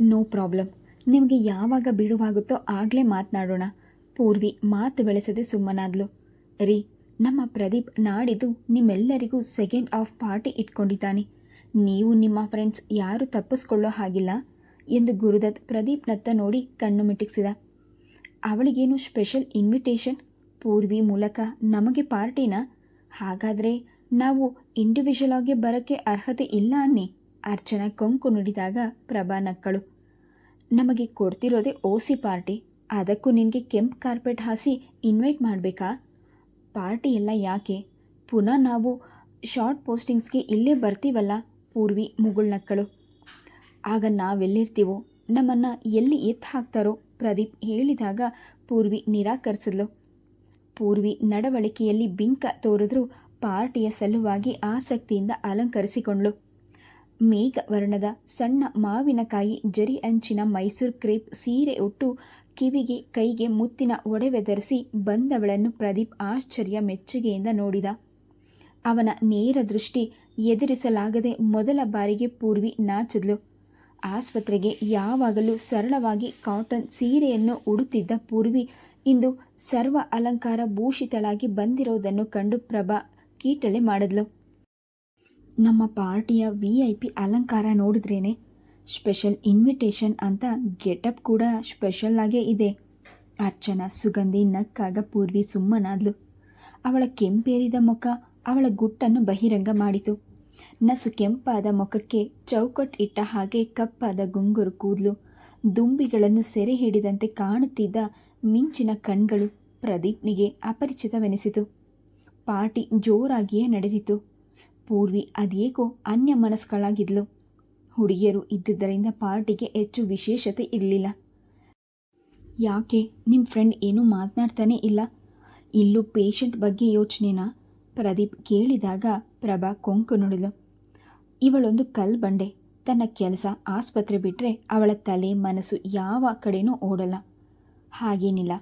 No problem ನಿಮಗೆ ಯಾವಾಗ ಬಿಡುವಾಗುತ್ತೋ ಆಗಲೇ ಮಾತನಾಡೋಣ. ಪೂರ್ವಿ ಮಾತು ಬೆಳೆಸದೆ ಸುಮ್ಮನಾದ್ಲು. ರೀ, ನಮ್ಮ ಪ್ರದೀಪ್ ನಾಡಿದ್ದು ನಿಮ್ಮೆಲ್ಲರಿಗೂ ಸೆಕೆಂಡ್ ಆಫ್ ಪಾರ್ಟಿ ಇಟ್ಕೊಂಡಿದ್ದಾನೆ. ನೀವು ನಿಮ್ಮ ಫ್ರೆಂಡ್ಸ್ ಯಾರು ತಪ್ಪಿಸ್ಕೊಳ್ಳೋ ಹಾಗಿಲ್ಲ ಎಂದು ಗುರುದತ್ ಪ್ರದೀಪ್ನತ್ತ ನೋಡಿ ಕಣ್ಣು ಮಿಟಿಕ್ಸಿದ. ಅವಳಿಗೇನು ಸ್ಪೆಷಲ್ ಇನ್ವಿಟೇಷನ್ ಪೂರ್ವಿ ಮೂಲಕ ನಮಗೆ ಪಾರ್ಟಿನ? ಹಾಗಾದರೆ ನಾವು ಇಂಡಿವಿಜುವಲ್ ಆಗಿ ಬರೋಕ್ಕೆ ಅರ್ಹತೆ ಇಲ್ಲ ಅನ್ನಿ. ಅರ್ಚನಾ ಕೊಂಕು ನುಡಿದಾಗ ಪ್ರಭಾ ನಕ್ಕಳು. ನಮಗೆ ಕೊಡ್ತಿರೋದೇ ಓಸಿ ಪಾರ್ಟಿ. ಅದಕ್ಕೂ ನಿನಗೆ ಕೆಂಪು ಕಾರ್ಪೆಟ್ ಹಾಸಿ ಇನ್ವೈಟ್ ಮಾಡಬೇಕಾ? ಪಾರ್ಟಿ ಎಲ್ಲ ಯಾಕೆ? ಪುನಃ ನಾವು ಶಾರ್ಟ್ ಪೋಸ್ಟಿಂಗ್ಸ್ಗೆ ಇಲ್ಲೇ ಬರ್ತೀವಲ್ಲ ಪೂರ್ವಿ ಮುಗುಳ್ನಕ್ಕಳು ಆಗ ನಾವೆಲ್ಲಿರ್ತೀವೋ? ನಮ್ಮನ್ನು ಎಲ್ಲಿ ಎತ್ತು ಹಾಕ್ತಾರೋ? ಪ್ರದೀಪ್ ಹೇಳಿದಾಗ ಪೂರ್ವಿ ನಿರಾಕರಿಸಿದ್ಲು. ಪೂರ್ವಿ ನಡವಳಿಕೆಯಲ್ಲಿ ಬಿಂಕ ತೋರಿದ್ರೂ ಪಾರ್ಟಿಯ ಸಲುವಾಗಿ ಆಸಕ್ತಿಯಿಂದ ಅಲಂಕರಿಸಿಕೊಂಡ್ಳು. ಮೇಘ ವರ್ಣದ ಸಣ್ಣ ಮಾವಿನಕಾಯಿ ಜರಿ ಅಂಚಿನ ಮೈಸೂರು ಕ್ರೇಪ್ ಸೀರೆ ಉಟ್ಟು ಕಿವಿಗೆ ಕೈಗೆ ಮುತ್ತಿನ ಒಡವೆ ಧರಿಸಿ ಬಂದವಳನ್ನು ಪ್ರದೀಪ್ ಆಶ್ಚರ್ಯ ಮೆಚ್ಚುಗೆಯಿಂದ ನೋಡಿದ. ಅವನ ನೇರ ದೃಷ್ಟಿ ಎದುರಿಸಲಾಗದೆ ಮೊದಲ ಬಾರಿಗೆ ಪೂರ್ವಿ ನಾಚಿದ್ಲು. ಆಸ್ಪತ್ರೆಗೆ ಯಾವಾಗಲೂ ಸರಳವಾಗಿ ಕಾಟನ್ ಸೀರೆಯನ್ನು ಉಡುತ್ತಿದ್ದ ಪೂರ್ವಿ ಇಂದು ಸರ್ವ ಅಲಂಕಾರ ಭೂಷಿತಳಾಗಿ ಬಂದಿರೋದನ್ನು ಕಂಡು ಪ್ರಭಾ ಕೀಟಲೆ ಮಾಡಿದ್ಲು. ನಮ್ಮ ಪಾರ್ಟಿಯ ವಿ ಐ ಪಿ ಅಲಂಕಾರ ನೋಡಿದ್ರೇನೆ? ಸ್ಪೆಷಲ್ ಇನ್ವಿಟೇಷನ್ ಅಂತ ಗೆಟಪ್ ಕೂಡ ಸ್ಪೆಷಲ್ ಆಗೇ ಇದೆ. ಅರ್ಚನಾ ಸುಗಂಧಿ ನಕ್ಕಾಗ ಪೂರ್ವಿ ಸುಮ್ಮನಾದ್ಲು. ಅವಳ ಕೆಂಪೇರಿದ ಮುಖ ಅವಳ ಗುಟ್ಟನ್ನು ಬಹಿರಂಗ ಮಾಡಿತು. ನಸು ಕೆಂಪಾದ ಮುಖಕ್ಕೆ ಚೌಕಟ್ ಇಟ್ಟ ಹಾಗೆ ಕಪ್ಪಾದ ಗುಂಗುರು ಕೂದಲು. ದುಂಬಿಗಳನ್ನು ಸೆರೆ ಹಿಡಿದಂತೆ ಕಾಣುತ್ತಿದ್ದ ಮಿಂಚಿನ ಕಣ್ಗಳು ಪ್ರದೀಪ್ನಿಗೆ ಅಪರಿಚಿತವೆನಿಸಿತು. ಪಾರ್ಟಿ ಜೋರಾಗಿಯೇ ನಡೆದಿತ್ತು. ಪೂರ್ವಿ ಅದೇಕೋ ಅನ್ಯ ಮನಸ್ಕಳಾಗಿದ್ಲು. ಹುಡುಗಿಯರು ಇದ್ದುದರಿಂದ ಪಾರ್ಟಿಗೆ ಹೆಚ್ಚು ವಿಶೇಷತೆ ಇರಲಿಲ್ಲ. ಯಾಕೆ? ನಿಮ್ಮ ಫ್ರೆಂಡ್ ಏನೂ ಮಾತನಾಡ್ತಾನೇ ಇಲ್ಲ. ಇಲ್ಲೂ ಪೇಷಂಟ್ ಬಗ್ಗೆ ಯೋಚನೆನಾ? ಪ್ರದೀಪ್ ಕೇಳಿದಾಗ ಪ್ರಭಾ ಕೊಂಕು ನುಡಿದು. ಇವಳೊಂದು ಕಲ್ ಬಂಡೆ. ತನ್ನ ಕೆಲಸ ಆಸ್ಪತ್ರೆ ಬಿಟ್ಟರೆ ಅವಳ ತಲೆ ಮನಸ್ಸು ಯಾವ ಕಡೆನೂ ಓಡಲ್ಲ. ಹಾಗೇನಿಲ್ಲ.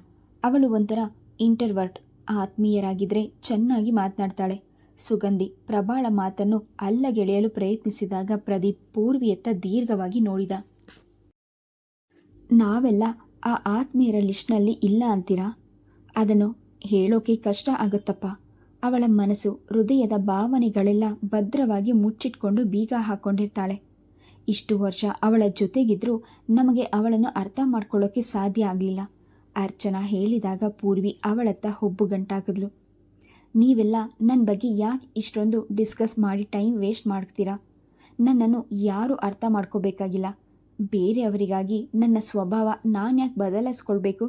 ಅವಳು ಒಂಥರ ಇಂಟರ್ವರ್ಟ್. ಆತ್ಮೀಯರಾಗಿದ್ದರೆ ಚೆನ್ನಾಗಿ ಮಾತನಾಡ್ತಾಳೆ. ಸುಗಂಧಿ ಪ್ರಬಾಳ ಮಾತನ್ನು ಅಲ್ಲಗೆಳೆಯಲು ಪ್ರಯತ್ನಿಸಿದಾಗ ಪ್ರದೀಪ್ ಪೂರ್ವಿಯತ್ತ ದೀರ್ಘವಾಗಿ ನೋಡಿದ. ನಾವೆಲ್ಲ ಆ ಆತ್ಮೀಯರ ಲಿಸ್ಟ್ನಲ್ಲಿ ಇಲ್ಲ ಅಂತೀರಾ? ಅದನ್ನು ಹೇಳೋಕೆ ಕಷ್ಟ ಆಗುತ್ತಪ್ಪ. ಅವಳ ಮನಸ್ಸು, ಹೃದಯದ ಭಾವನೆಗಳೆಲ್ಲ ಭದ್ರವಾಗಿ ಮುಚ್ಚಿಟ್ಕೊಂಡು ಬೀಗ ಹಾಕ್ಕೊಂಡಿರ್ತಾಳೆ ಇಷ್ಟು ವರ್ಷ ಅವಳ ಜೊತೆಗಿದ್ರೂ ನಮಗೆ ಅವಳನ್ನು ಅರ್ಥ ಮಾಡ್ಕೊಳ್ಳೋಕೆ ಸಾಧ್ಯ ಆಗಲಿಲ್ಲ. ಅರ್ಚನಾ ಹೇಳಿದಾಗ ಪೂರ್ವಿ ಅವಳತ್ತ ಹುಬ್ಬುಗಂಟಾಗಿದ್ಲು. ನೀವೆಲ್ಲ ನನ್ನ ಬಗ್ಗೆ ಯಾಕೆ ಇಷ್ಟೊಂದು ಡಿಸ್ಕಸ್ ಮಾಡಿ ಟೈಮ್ ವೇಸ್ಟ್ ಮಾಡ್ತೀರಾ? ನನ್ನನ್ನು ಯಾರೂ ಅರ್ಥ ಮಾಡ್ಕೋಬೇಕಾಗಿಲ್ಲ. ಬೇರೆಯವರಿಗಾಗಿ ನನ್ನ ಸ್ವಭಾವ ನಾನು ಯಾಕೆ ಬದಲಾಯಿಸ್ಕೊಳ್ಬೇಕು?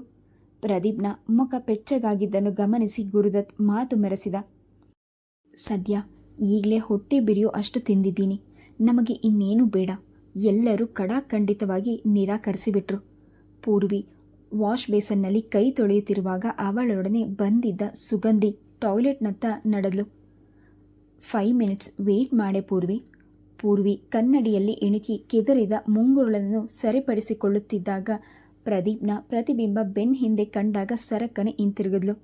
ಪ್ರದೀಪ್ನ ಮುಖ ಪೆಚ್ಚಗಾಗಿದ್ದನ್ನು ಗಮನಿಸಿ ಗುರುದತ್ ಮಾತು ಮೆರೆಸಿದ. ಸದ್ಯ ಈಗಲೇ ಹೊಟ್ಟೆ ಬಿರಿಯೋ ಅಷ್ಟು ತಿಂದಿದ್ದೀನಿ. ನಮಗೆ ಇನ್ನೇನು ಬೇಡ. ಎಲ್ಲರೂ ಕಡಾಖಂಡಿತವಾಗಿ ನಿರಾಕರಿಸಿಬಿಟ್ರು. ಪೂರ್ವಿ ವಾಶ್ ಬೇಸನ್ನಲ್ಲಿ ಕೈ ತೊಳೆಯುತ್ತಿರುವಾಗ ಅವಳೊಡನೆ ಬಂದಿದ್ದ ಸುಗಂಧಿ ಟಾಯ್ಲೆಟ್ನತ್ತ ನಡೆದ್ಲು. ಫೈವ್ ಮಿನಿಟ್ಸ್ ವೇಟ್ ಮಾಡೆ ಪೂರ್ವಿ. ಪೂರ್ವಿ ಕನ್ನಡಿಯಲ್ಲಿ ಇಣುಕಿ ಕೆದರಿದ ಮುಂಗುರುಳನ್ನು ಸರಿಪಡಿಸಿಕೊಳ್ಳುತ್ತಿದ್ದಾಗ ಪ್ರದೀಪ್ನ ಪ್ರತಿಬಿಂಬ ಬೆನ್ ಹಿಂದೆ ಕಂಡಾಗ ಸರಕನೆ ಹಿಂತಿರುಗಿದ್ಲು.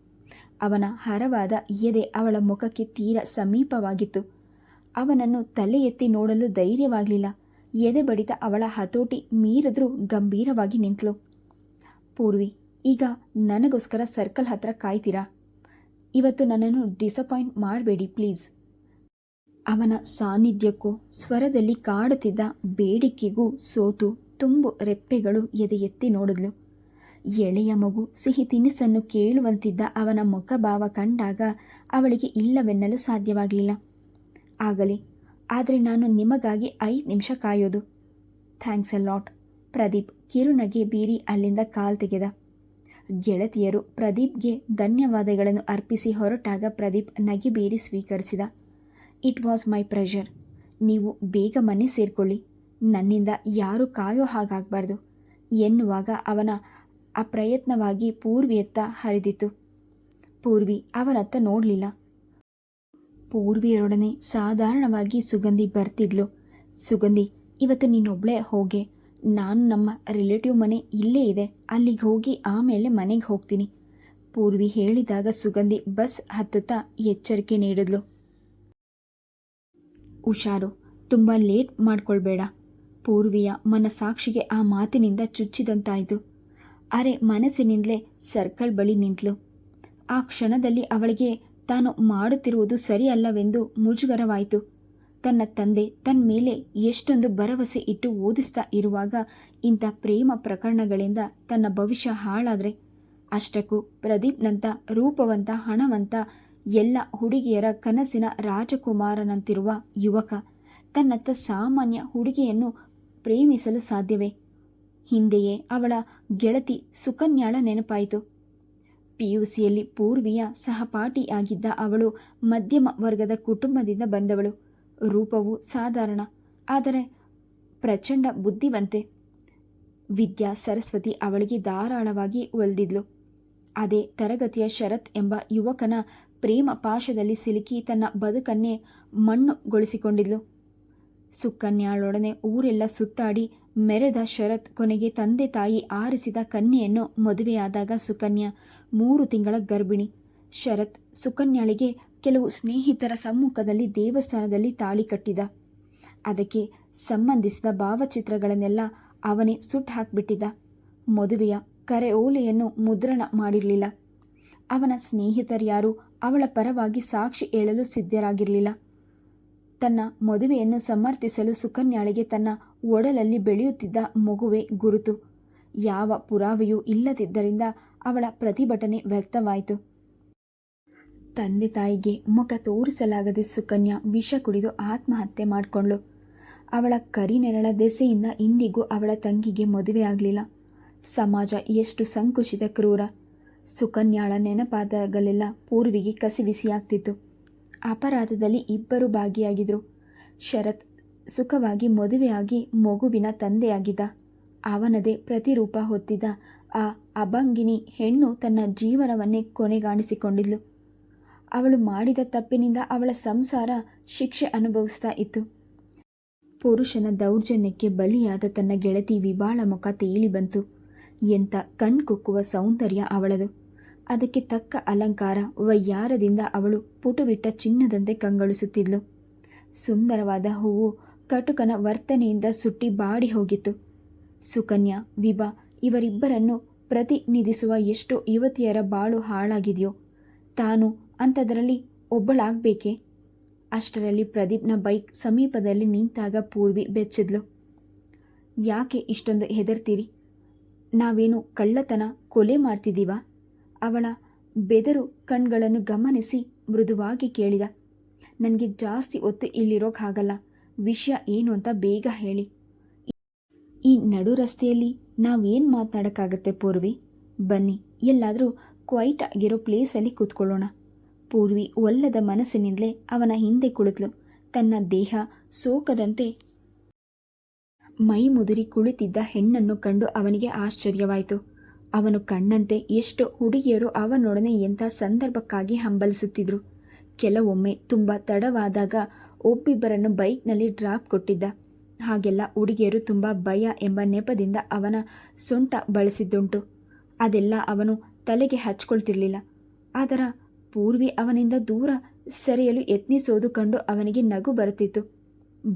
ಅವನ ಹರವಾದ ಎದೆ ಅವಳ ಮುಖಕ್ಕೆ ತೀರ ಸಮೀಪವಾಗಿತ್ತು. ಅವನನ್ನು ತಲೆ ಎತ್ತಿ ನೋಡಲು ಧೈರ್ಯವಾಗಲಿಲ್ಲ. ಎದೆ ಬಡಿತ ಅವಳ ಹತೋಟಿ ಮೀರಿದ್ರೂ ಗಂಭೀರವಾಗಿ ನಿಂತಳು ಪೂರ್ವಿ, ಈಗ ನನಗೋಸ್ಕರ ಸರ್ಕಲ್ ಹತ್ರ ಕಾಯ್ತೀರಾ? ಇವತ್ತು ನನ್ನನ್ನು ಡಿಸಪಾಯಿಂಟ್ ಮಾಡಬೇಡಿ ಪ್ಲೀಸ್ ಅವನ ಸಾನ್ನಿಧ್ಯಕ್ಕೂ, ಸ್ವರದಲ್ಲಿ ಕಾಡುತ್ತಿದ್ದ ಬೇಡಿಕೆಗೂ ಸೋತು ತುಂಬು ರೆಪ್ಪೆಗಳು ಎದೆ ಎತ್ತಿ ನೋಡಿದ್ಲು. ಎಳೆಯ ಮಗು ಸಿಹಿ ತಿನಿಸನ್ನು ಕೇಳುವಂತಿದ್ದ ಅವನ ಮುಖಭಾವ ಕಂಡಾಗ ಅವಳಿಗೆ ಇಲ್ಲವೆನ್ನಲು ಸಾಧ್ಯವಾಗಲಿಲ್ಲ. ಆಗಲಿ, ಆದರೆ ನಾನು ನಿಮಗಾಗಿ ಐದು ನಿಮಿಷ ಕಾಯೋದು. Thanks a lot. ಪ್ರದೀಪ್ ಕಿರುನಗೆ ಬೀರಿ ಅಲ್ಲಿಂದ ಕಾಲ್ ತೆಗೆದ. ಗೆಳತಿಯರು ಪ್ರದೀಪ್ಗೆ ಧನ್ಯವಾದಗಳನ್ನು ಅರ್ಪಿಸಿ ಹೊರಟಾಗ ಪ್ರದೀಪ್ ನಗೆ ಬೀರಿ ಸ್ವೀಕರಿಸಿದ. ಇಟ್ ವಾಸ್ ಮೈ ಪ್ರೆಷರ್ ನೀವು ಬೇಗ ಮನೆ ಸೇರಿಕೊಳ್ಳಿ. ನನ್ನಿಂದ ಯಾರೂ ಕಾಯೋ ಹಾಗಾಗಬಾರ್ದು ಎನ್ನುವಾಗ ಅವನ ಅಪ್ರಯತ್ನವಾಗಿ ಪೂರ್ವಿಯತ್ತ ಹರಿದಿತ್ತು. ಪೂರ್ವಿ ಅವನತ್ತ ನೋಡಲಿಲ್ಲ. ಪೂರ್ವಿಯರೊಡನೆ ಸಾಧಾರಣವಾಗಿ ಸುಗಂಧಿ ಬರ್ತಿದ್ಲು. ಸುಗಂಧಿ, ಇವತ್ತು ನೀನೊಬ್ಳೇ ಹೋಗೆ. ನಾನು ನಮ್ಮ ರಿಲೇಟಿವ್ ಮನೆ ಇಲ್ಲೇ ಇದೆ. ಅಲ್ಲಿಗೆ ಹೋಗಿ ಆಮೇಲೆ ಮನೆಗೆ ಹೋಗ್ತೀನಿ. ಪೂರ್ವಿ ಹೇಳಿದಾಗ ಸುಗಂಧಿ ಬಸ್ ಹತ್ತುತ್ತಾ ಎಚ್ಚರಿಕೆ ನೀಡಿದ್ಲು. ಹುಷಾರು ತುಂಬ ಲೇಟ್ ಮಾಡ್ಕೊಳ್ಬೇಡ. ಪೂರ್ವಿಯ ಮನಸಾಕ್ಷಿಗೆ ಆ ಮಾತಿನಿಂದ ಚುಚ್ಚಿದಂತಾಯಿತು. ಅರೆ ಮನಸ್ಸಿನಿಂದಲೇ ಸರ್ಕಲ್ ಬಳಿ ನಿಂತಳು ಆ ಕ್ಷಣದಲ್ಲಿ ಅವಳಿಗೆ ತಾನು ಮಾಡುತ್ತಿರುವುದು ಸರಿಯಲ್ಲವೆಂದು ಮುಜುಗರವಾಯಿತು. ತನ್ನ ತಂದೆ ತನ್ನ ಮೇಲೆ ಎಷ್ಟೊಂದು ಭರವಸೆ ಇಟ್ಟು ಓದಿಸ್ತಾ ಇರುವಾಗ ಇಂಥ ಪ್ರೇಮ ಪ್ರಕರಣಗಳಿಂದ ತನ್ನ ಭವಿಷ್ಯ ಹಾಳಾದರೆ ಅಷ್ಟಕ್ಕೂ ಪ್ರದೀಪ್ನಂತ ರೂಪವಂತ, ಹಣವಂತ, ಎಲ್ಲ ಹುಡುಗಿಯರ ಕನಸಿನ ರಾಜಕುಮಾರನಂತಿರುವ ಯುವಕ ತನ್ನತ್ತ ಸಾಮಾನ್ಯ ಹುಡುಗಿಯನ್ನು ಪ್ರೇಮಿಸಲು ಸಾಧ್ಯವೇ? ಹಿಂದೆಯೇ ಅವಳ ಗೆಳತಿ ಸುಕನ್ಯಾಳ ನೆನಪಾಯಿತು. ಪಿ ಯು ಸಿಯಲ್ಲಿ ಪೂರ್ವಿಯ ಸಹಪಾಠಿಯಾಗಿದ್ದ ಅವಳು ಮಧ್ಯಮ ವರ್ಗದ ಕುಟುಂಬದಿಂದ ಬಂದವಳು. ರೂಪವು ಸಾಧಾರಣ, ಆದರೆ ಪ್ರಚಂಡ ಬುದ್ಧಿವಂತೆ. ವಿದ್ಯಾ ಸರಸ್ವತಿ ಅವಳಿಗೆ ಧಾರಾಳವಾಗಿ ಒಲ್ದಿದ್ಲು. ಅದೇ ತರಗತಿಯ ಶರತ್ ಎಂಬ ಯುವಕನ ಪ್ರೇಮ ಪಾಶದಲ್ಲಿ ಸಿಲುಕಿ ತನ್ನ ಬದುಕನ್ನೇ ಮಣ್ಣುಗೊಳಿಸಿಕೊಂಡಿದ್ಲು. ಸುಕನ್ಯಾಳೊಡನೆ ಊರೆಲ್ಲ ಸುತ್ತಾಡಿ ಮೆರೆದ ಶರತ್ ಕೊನೆಗೆ ತಂದೆ ತಾಯಿ ಆರಿಸಿದ ಕನ್ಯೆಯನ್ನು ಮದುವೆಯಾದಾಗ ಸುಕನ್ಯಾ ಮೂರು ತಿಂಗಳ ಗರ್ಭಿಣಿ. ಶರತ್ ಸುಕನ್ಯಾಳಿಗೆ ಕೆಲವು ಸ್ನೇಹಿತರ ಸಮ್ಮುಖದಲ್ಲಿ ದೇವಸ್ಥಾನದಲ್ಲಿ ತಾಳಿ ಕಟ್ಟಿದ. ಅದಕ್ಕೆ ಸಂಬಂಧಿಸಿದ ಭಾವಚಿತ್ರಗಳನ್ನೆಲ್ಲ ಅವನೇ ಸುಟ್ಟು ಹಾಕಿಬಿಟ್ಟಿದ್ದ ಮದುವೆಯ ಕರೆ ಓಲೆಯನ್ನು ಮುದ್ರಣ ಮಾಡಿರಲಿಲ್ಲ. ಅವನ ಸ್ನೇಹಿತರ್ಯಾರು ಅವಳ ಪರವಾಗಿ ಸಾಕ್ಷಿ ಹೇಳಲು ಸಿದ್ಧರಾಗಿರಲಿಲ್ಲ. ತನ್ನ ಮದುವೆಯನ್ನು ಸಮರ್ಥಿಸಲು ಸುಕನ್ಯಾಳಿಗೆ ತನ್ನ ಒಡಲಲ್ಲಿ ಬೆಳೆಯುತ್ತಿದ್ದ ಮಗುವೆ ಗುರುತು. ಯಾವ ಪುರಾವೆಯೂ ಇಲ್ಲದಿದ್ದರಿಂದ ಅವಳ ಪ್ರತಿಭಟನೆ ವ್ಯರ್ಥವಾಯಿತು. ತಂದೆ ತಾಯಿಗೆ ಮುಖ ತೋರಿಸಲಾಗದೆ ಸುಕನ್ಯಾ ವಿಷ ಕುಡಿದು ಆತ್ಮಹತ್ಯೆ ಮಾಡಿಕೊಂಡ್ಳು. ಅವಳ ಕರಿನೆರಳ ದೆಸೆಯಿಂದ ಇಂದಿಗೂ ಅವಳ ತಂಗಿಗೆ ಮದುವೆ ಆಗಲಿಲ್ಲ. ಸಮಾಜ ಎಷ್ಟು ಸಂಕುಚಿತ ಕ್ರೂರ. ಸುಕನ್ಯಾಳ ನೆನಪಾದಾಗಲೆಲ್ಲ ಪೂರ್ವಿಗೆ ಕಸಿವಿಸಿಯಾಗ್ತಿತ್ತು ಅಪರಾಧದಲ್ಲಿ ಇಬ್ಬರು ಭಾಗಿಯಾಗಿದ್ರು. ಶರತ್ ಸುಖವಾಗಿ ಮದುವೆಯಾಗಿ ಮಗುವಿನ ತಂದೆಯಾಗಿದ್ದ. ಅವನದೇ ಪ್ರತಿರೂಪ ಹೊತ್ತಿದ್ದ ಆ ಅಭಂಗಿನಿ ಹೆಣ್ಣು ತನ್ನ ಜೀವನವನ್ನೇ ಕೊನೆಗಾಣಿಸಿಕೊಂಡಿದ್ಲು. ಅವಳು ಮಾಡಿದ ತಪ್ಪಿನಿಂದ ಅವಳ ಸಂಸಾರ ಶಿಕ್ಷೆ ಅನುಭವಿಸ್ತಾ ಇತ್ತು. ಪುರುಷನ ದೌರ್ಜನ್ಯಕ್ಕೆ ಬಲಿಯಾದ ತನ್ನ ಗೆಳತಿ ವಿಬಾಳ ಮುಖ ತೇಲಿ ಬಂತು. ಎಂಥ ಕಣ್ಕುಕ್ಕುವ ಸೌಂದರ್ಯ ಅವಳದು. ಅದಕ್ಕೆ ತಕ್ಕ ಅಲಂಕಾರ ವಯ್ಯಾರದಿಂದ ಅವಳು ಪುಟುಬಿಟ್ಟ ಚಿನ್ನದಂತೆ ಕಂಗೊಳಿಸುತ್ತಿದ್ಲು. ಸುಂದರವಾದ ಹೂವು ಕಟುಕನ ವರ್ತನೆಯಿಂದ ಸುಟ್ಟಿ ಬಾಡಿ ಹೋಗಿತ್ತು. ಸುಕನ್ಯಾ, ವಿಭಾ ಇವರಿಬ್ಬರನ್ನು ಪ್ರತಿನಿಧಿಸುವ ಎಷ್ಟೋ ಯುವತಿಯರ ಬಾಳು ಹಾಳಾಗಿದೆಯೋ. ತಾನು ಅಂಥದರಲ್ಲಿ ಒಬ್ಬಳಾಗಬೇಕೆ? ಅಷ್ಟರಲ್ಲಿ ಪ್ರದೀಪ್ನ ಬೈಕ್ ಸಮೀಪದಲ್ಲಿ ನಿಂತಾಗ ಪೂರ್ವಿ ಬೆಚ್ಚಿದ್ಲು. ಯಾಕೆ ಇಷ್ಟೊಂದು ಹೆದರ್ತೀರಿ? ನಾವೇನು ಕಳ್ಳತನ, ಕೊಲೆ ಮಾಡ್ತಿದ್ದೀವ? ಅವಳ ಬೆದರು ಕಣ್ಗಳನ್ನು ಗಮನಿಸಿ ಮೃದುವಾಗಿ ಕೇಳಿದ. ನನಗೆ ಜಾಸ್ತಿ ಹೊತ್ತು ಇಲ್ಲಿರೋಕ್ಕಾಗಲ್ಲ. ವಿಷಯ ಏನು ಅಂತ ಬೇಗ ಹೇಳಿ. ಈ ನಡು ರಸ್ತೆಯಲ್ಲಿ ನಾವೇನು ಮಾತನಾಡೋಕ್ಕಾಗತ್ತೆ ಪೂರ್ವಿ? ಬನ್ನಿ, ಎಲ್ಲಾದರೂ ಕ್ವೈಟ್ ಆಗಿರೋ ಪ್ಲೇಸಲ್ಲಿ ಕೂತ್ಕೊಳ್ಳೋಣ. ಪೂರ್ವಿ ಒಲ್ಲದ ಮನಸ್ಸಿನಿಂದಲೇ ಅವನ ಹಿಂದೆ ಕುಳಿತಳು. ತನ್ನ ದೇಹ ಸೋಕದಂತೆ ಮೈ ಮುದುರಿ ಕುಳಿತಿದ್ದ ಹೆಣ್ಣನ್ನು ಕಂಡು ಅವನಿಗೆ ಆಶ್ಚರ್ಯವಾಯಿತು. ಅವನು ಕಣ್ಣಂತೆ ಎಷ್ಟು ಹುಡುಗಿಯರು ಅವನೊಡನೆ ಎಂಥ ಸಂದರ್ಭಕ್ಕಾಗಿ ಹಂಬಲಿಸುತ್ತಿದ್ರು. ಕೆಲವೊಮ್ಮೆ ತುಂಬ ತಡವಾದಾಗ ಒಬ್ಬಿಬ್ಬರನ್ನು ಬೈಕ್ನಲ್ಲಿ ಡ್ರಾಪ್ ಕೊಟ್ಟಿದ್ದ. ಹಾಗೆಲ್ಲ ಹುಡುಗಿಯರು ತುಂಬ ಭಯ ಎಂಬ ನೆಪದಿಂದ ಅವನ ಸೊಂಟ ಬಳಸಿದ್ದುಂಟು. ಅದೆಲ್ಲ ಅವನು ತಲೆಗೆ ಹಚ್ಕೊಳ್ತಿರ್ಲಿಲ್ಲ. ಆದರ ಪೂರ್ವಿ ಅವನಿಂದ ದೂರ ಸರಿಯಲು ಯತ್ನಿಸೋದು ಕಂಡು ಅವನಿಗೆ ನಗು ಬರುತ್ತಿತ್ತು.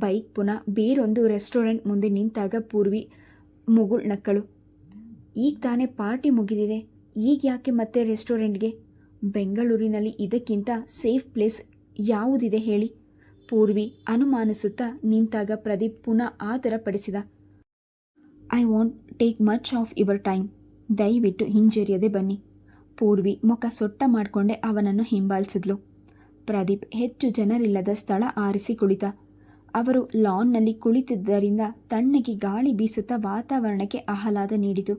ಬೈಕ್ ಪುನಃ ಬೇರೊಂದು ರೆಸ್ಟೋರೆಂಟ್ ಮುಂದೆ ನಿಂತಾಗ ಪೂರ್ವಿ ಮುಗುಳ್ ನಕ್ಕಳು. ಈಗ ತಾನೇ ಪಾರ್ಟಿ ಮುಗಿದಿದೆ. ಈಗ ಯಾಕೆ ಮತ್ತೆ ರೆಸ್ಟೋರೆಂಟ್ಗೆ? ಬೆಂಗಳೂರಿನಲ್ಲಿ ಇದಕ್ಕಿಂತ ಸೇಫ್ ಪ್ಲೇಸ್ ಯಾವುದಿದೆ ಹೇಳಿ. ಪೂರ್ವಿ ಅನುಮಾನಿಸುತ್ತಾ ನಿಂತಾಗ ಪ್ರದೀಪ್ ಪುನಃ ಆತರ ಪಡಿಸಿದ I want take much of your time ದಯವಿಟ್ಟು ಹಿಂಜರಿಯದೆ ಬನ್ನಿ. ಪೂರ್ವಿ ಮುಖ ಸೊಟ್ಟ ಮಾಡಿಕೊಂಡೆ ಅವನನ್ನು ಹಿಂಬಾಲಿಸಿದ್ಲು ಪ್ರದೀಪ್ ಹೆಚ್ಚು ಜನರಿಲ್ಲದ ಸ್ಥಳ ಆರಿಸಿ ಕುಳಿತ. ಅವರು ಲಾನ್ನಲ್ಲಿ ಕುಳಿತಿದ್ದರಿಂದ ತಣ್ಣಗೆ ಗಾಳಿ ಬೀಸುತ್ತಾ ವಾತಾವರಣಕ್ಕೆ ಆಹ್ಲಾದ ನೀಡಿತು.